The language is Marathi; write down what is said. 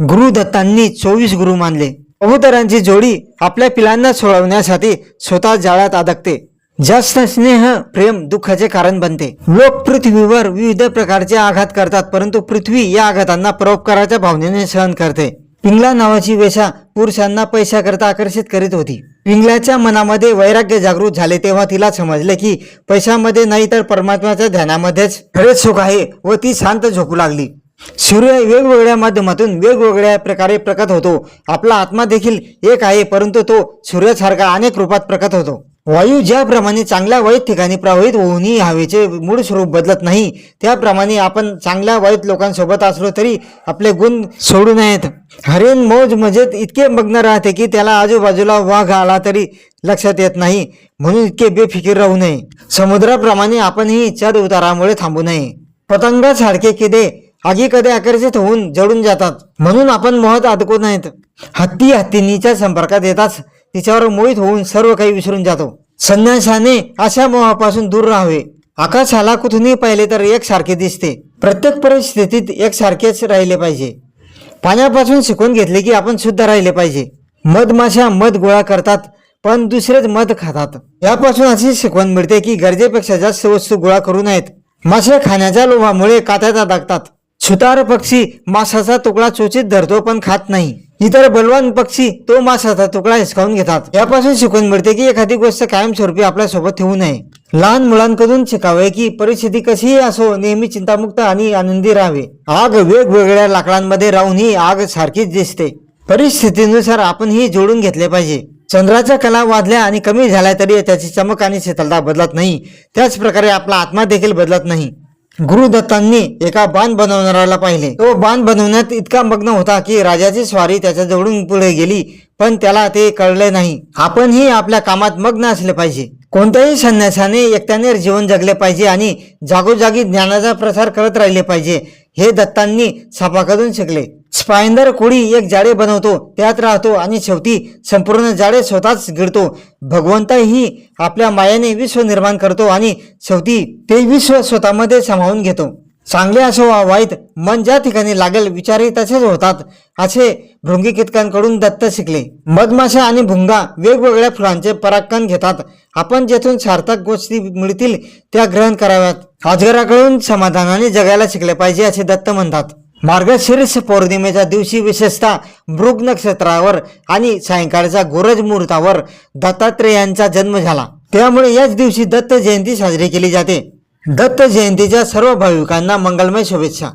गुरु दत्तांनी चोवीस गुरु मानले. कबुतरांची जोडी आपल्या पिलांना सोडवण्यासाठी स्वतः जाळ्यात अडकते जास्त स्नेह प्रेम दुःखाचे कारण बनते. लोक पृथ्वीवर विविध प्रकारचे आघात करतात परंतु पृथ्वी या आघातांना परोपकाराच्या भावनेने सहन करते. पिंगला नावाची वेशा पुरुषांना पैशाकरता आकर्षित करीत होती. पिंगलाच्या मनामध्ये वैराग्य जागृत झाले तेव्हा तिला समजले की पैशामध्ये नाही तर परमात्म्याच्या ध्यानामध्येच खरेच सुख आहे व ती शांत झोपू लागली. सूर्य वेगवेगळ्या माध्यमातून वेगवेगळ्या प्रकारे प्रकट होतो. आपला आत्मा देखील एक आहे परंतु तो सूर्यासारखा अनेक रूपात प्रकट होतो. वायू ज्याप्रमाणे चांगल्या वाईट ठिकाणी प्रवाहित होऊनही हवेचे मूळ स्वरूप बदलत नाही त्याप्रमाणे आपण चांगल्या वाईट लोकांसोबत असलो तरी आपले गुण सोडू नयेत. हरिण मौज मजेत इतके मग्न राहते की त्याला आजूबाजूला वाघ आला तरी लक्षात येत नाही म्हणून इतके बेफिकीर राहू नये. समुद्राप्रमाणे आपणही चढ उतारामुळे थांबू नये. पतंगासारखे किदे आगी कधी आकर्षित होऊन जळून जातात. म्हणून आपण मोहात अडकू नयेत हत्ती हत्तीनीच्या संपर्कात येताच तिच्यावर मोहित होऊन सर्व काही विसरून जातो. संन्यासाने अशा मोहापासून दूर राहावे. आकाशाला कुठूनही पाहिले तर एकसारखे दिसते. प्रत्येक परिस्थितीत एकसारखेच राहिले पाहिजे. पाण्यापासून शिकून घेतले की आपण शुद्ध राहिले पाहिजे. मधमाशा मध गोळा करतात पण दुसरेच मध खातात. यापासून अशी शिकवण मिळते की गरजेपेक्षा जास्त वस्तू गोळा करू नयेत. मासे खाण्याच्या लोभामुळे कात्याचा दागतात. सुतार पक्षी मासाचा तुकडा चोचीत धरतो पण खात नाही. इतर बलवान पक्षी तो मासाचा तुकडा हिसकावून घेतात. यापासून शिकून मिळते की एखादी गोष्ट कायमस्वरूपी आपल्यासोबत ठेवू नये. लहान मुलांकडून शिकावे की परिस्थिती कशीही असो नेहमी चिंतामुक्त आणि आनंदी राहावे. आग वेगवेगळ्या लाकडांमध्ये राहूनही आग सारखीच दिसते. परिस्थितीनुसार आपण ही जोडून घेतले पाहिजे. चंद्राच्या कला वाढल्या आणि कमी झाल्या तरी त्याची चमक आणि शीतलता बदलत नाही. त्याच प्रकारे आपला आत्मा देखील बदलत नाही. गुरुदत्तांनी एका बाण बनवणाऱ्याला पाहिले. तो बाण बनवण्यात इतका मग्न होता की राजाची स्वारी त्याच्या जवळून पुढे गेली पण त्याला ते कळले नाही. आपणही आपल्या कामात मग्न असले पाहिजे. कोणत्याही संन्यासाने एकट्याने जीवन जगले पाहिजे आणि जागोजागी ज्ञानाचा प्रसार करत राहिले पाहिजे. हे दत्तांनी सापाकडून शिकले. स्पायंदर कोळी एक जाळे बनवतो त्यात राहतो आणि शेवटी संपूर्ण जाळे स्वतःच गिळतो. भगवंतही आपल्या मायाने विश्व निर्माण करतो आणि शेवटी ते विश्व स्वतःमध्ये सामावून घेतो. चांगले असो वा वाईट मन ज्या ठिकाणी लागेल विचारही तसेच होतात. असे भृंगी कीटकांकडून दत्त शिकले. मधमाशा आणि भुंगा वेगवेगळ्या फुलांचे परागकण घेतात. आपण जेथून सार्थक गोष्टी मिळतील त्या ग्रहण कराव्यात. अजगराकडून समाधानाने जगायला शिकले पाहिजे असे दत्त म्हणतात. मार्गशीर्ष पौर्णिमेच्या दिवशी विशेषतः मृग नक्षत्रावर आणि सायंकाळच्या गोरज मुहूर्तावर दत्तात्रेयांचा जन्म झाला. त्यामुळे याच दिवशी दत्त जयंती साजरी केली जाते. दत्त जयंतीच्या सर्व भाविकांना मंगलमय शुभेच्छा.